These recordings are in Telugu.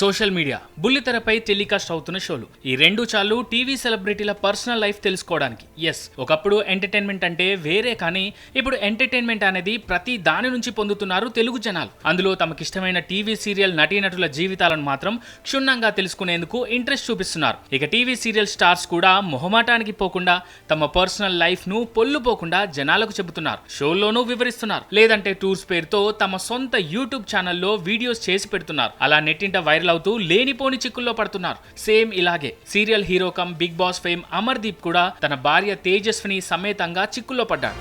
సోషల్ మీడియా బుల్లితెరపై టెలికాస్ట్ అవుతున్న షోలు. ఈ రెండు చాలు టీవీ సెలబ్రిటీల పర్సనల్ లైఫ్ తెలుసుకోవడానికి. ఎస్ ఒకప్పుడు ఎంటర్టైన్మెంట్ అంటే వేరే కానీ ఇప్పుడు ఎంటర్టైన్మెంట్ అనేది ప్రతి దాని నుంచి పొందుతున్నారు తెలుగు జనాలు. అందులో తమకిష్టమైన టీవీ సీరియల్ నటీనటుల జీవితాలను మాత్రం క్షుణ్ణంగా తెలుసుకునేందుకు ఇంట్రెస్ట్ చూపిస్తున్నారు. ఇక టీవీ సీరియల్ స్టార్స్ కూడా మొహమాటానికి పోకుండా తమ పర్సనల్ లైఫ్ను పొల్లుపోకుండా జనాలకు చెబుతున్నారు. షోల్లోనూ వివరిస్తున్నారు. లేదంటే టూర్స్ పేరుతో తమ సొంత యూట్యూబ్ ఛానల్లో వీడియోస్ చేసి పెడుతున్నారు. అలా నెట్టింట వైరల్ అవుతూ లేనిపోని చిక్కుల్లో పడుతున్నారు. సేమ్ ఇలాగే serial hero cum Bigg Boss fame Amardeep కూడా తన భార్య తేజస్విని సమేతంగా చిక్కుల్లో పడ్డాడు.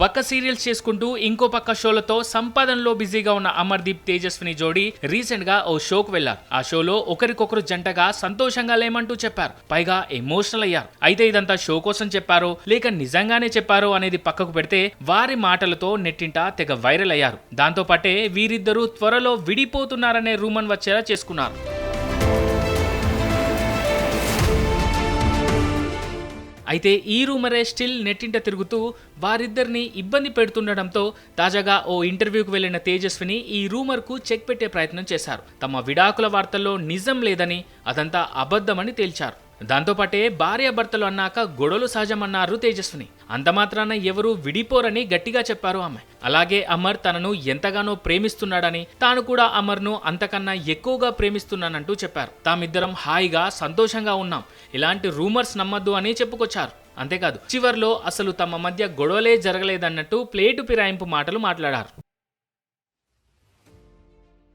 పక్క సీరియల్స్ చేసుకుంటూ ఇంకో పక్క షోలతో సంపాదనలో బిజీగా ఉన్న అమర్దీప్ తేజస్విని జోడీ రీసెంట్గా ఓ షోకు వెళ్ళారు ఆ షోలో ఒకరికొకరు జంటగా సంతోషంగా లేమంటూ చెప్పారు. పైగా ఎమోషనల్ అయ్యారు. అయితే ఇదంతా షో కోసం చెప్పారో లేక నిజంగానే చెప్పారో అనేది పక్కకు పెడితే వారి మాటలతో నెట్టింట తెగ వైరల్ అయ్యారు. దాంతో పాటే వీరిద్దరూ త్వరలో విడిపోతున్నారనే రూమన్ వచ్చేలా చేసుకున్నారు. అయితే ఈ రూమరే స్టిల్ నెట్టింట తిరుగుతూ వారిద్దరిని ఇబ్బంది పెడుతుండడంతో తాజాగా ఓ ఇంటర్వ్యూకి వెళ్ళిన తేజస్విని ఈ రూమర్కు చెక్ పెట్టే ప్రయత్నం చేశారు. తమ విడాకుల వార్తల్లో నిజం లేదని అదంతా అబద్ధమని తేల్చారు. దాంతోపాటే భార్యాభర్తలు అన్నాక గొడవలు సహజమన్నారు తేజస్విని. అంత మాత్రాన ఎవరూ విడిపోరని గట్టిగా చెప్పారు ఆమె. అలాగే అమర్ తనను ఎంతగానో ప్రేమిస్తున్నాడని తాను కూడా అమర్ను అంతకన్నా ఎక్కువగా ప్రేమిస్తున్నానంటూ చెప్పారు. తామిద్దరం హాయిగా సంతోషంగా ఉన్నాం. ఇలాంటి రూమర్స్ నమ్మద్దు అని చెప్పుకొచ్చారు. అంతేకాదు చివర్లో అసలు తమ మధ్య గొడవలే జరగలేదన్నట్టు ప్లేటు పిరాయింపు మాటలు మాట్లాడారు.